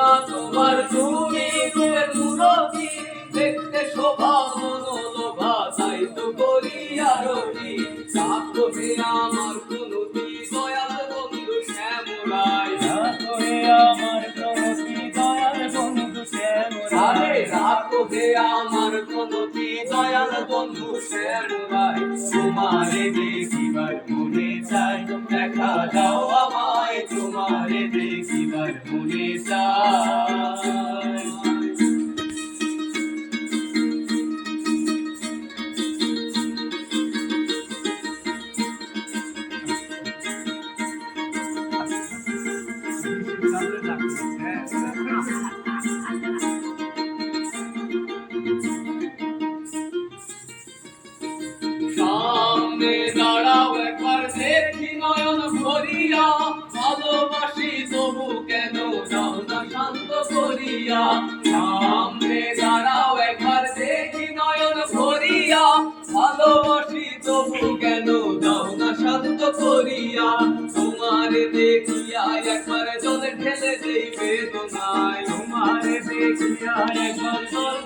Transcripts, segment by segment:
মা তোমার তুমি রূপের মূরতি দেখতে শোভা মনোলোভা তাই তো করি আরতি। রাখো আমার আমার কুনতি দয়াল বন্ধু শ্যামরাই তোমারে দেখিবার মনে চাই, দেখা দাও আমায়। তোমারে দেখিবার মনে চাই। সামনে দাঁড়াও একবার দেখি নয়ন ভরিয়া, ভালোবাসি তবু কেন দাও না শান্ত করিয়া? সামনে দাঁড়াও একবার দেখি নয়ন ভরিয়া, ভালোবাসি তবু কেন দাও না শান্ত করিয়া? তোমার দেখিয়া একবার জল ঢেলে দেই বেদনায়। তোমারে দেখিয়া একবার জল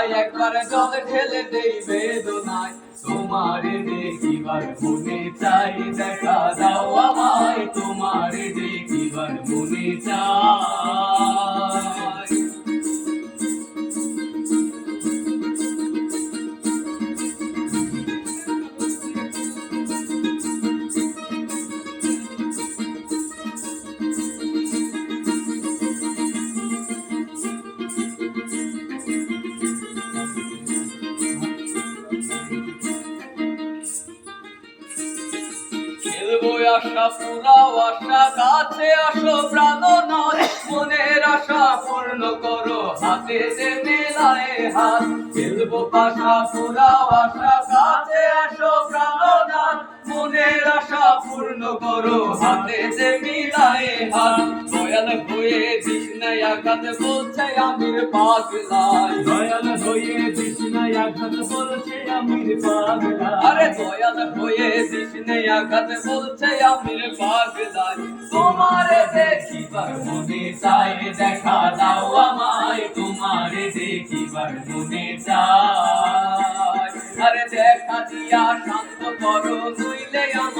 দেখিয়া একবার জল ঢেলে দেই বেদনায়। তোমার দেখিবার মনে চাই, দেখা দাও আমায়। তোমার দেখিবার মনে চাই। খেলব আশা পুরাও আশা কাছে আসো প্রাণনাথ মনের আশা পূর্ণ করো হাতে যে মেলায় হাত। খেলব পাশা পুরাও আশা কাছে আসো প্রাণনাথ মনের আশা পূর্ণ করো হাতে যে মিলায় হাত। দয়াল হয়ে yakati bolchaya mir pagla doyal hoye dishne yakati bolchaya mir pagla are doyal hoye dishne yakati bolchaya mir pagla somare se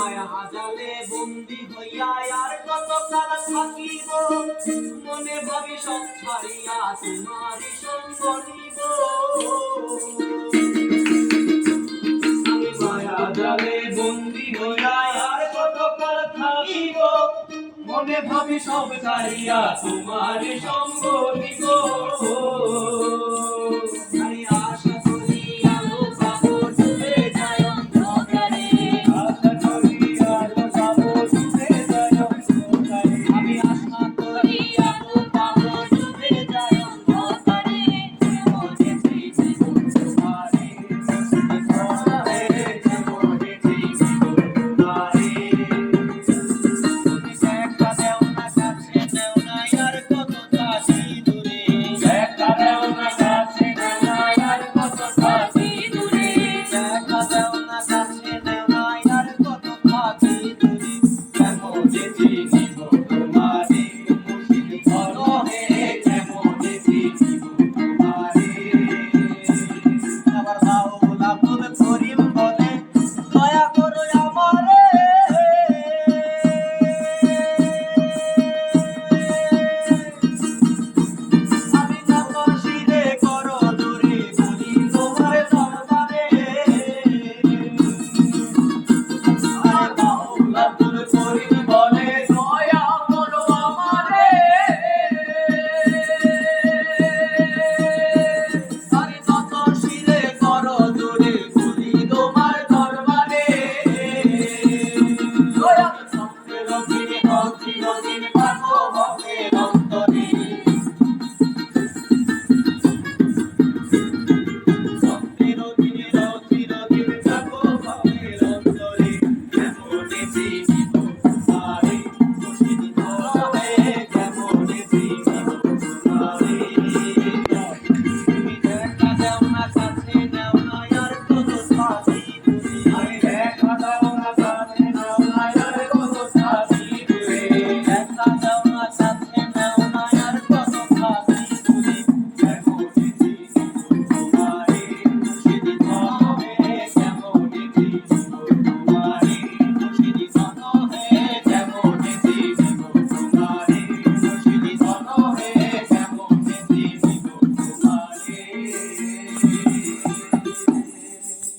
মায়া জালে বন্দি হইয়া আর কত কাল থাকিব? মনে ভাবি সব ছাড়িয়া তোমারই সঙ্গ নিব। মায়া জালে বন্দি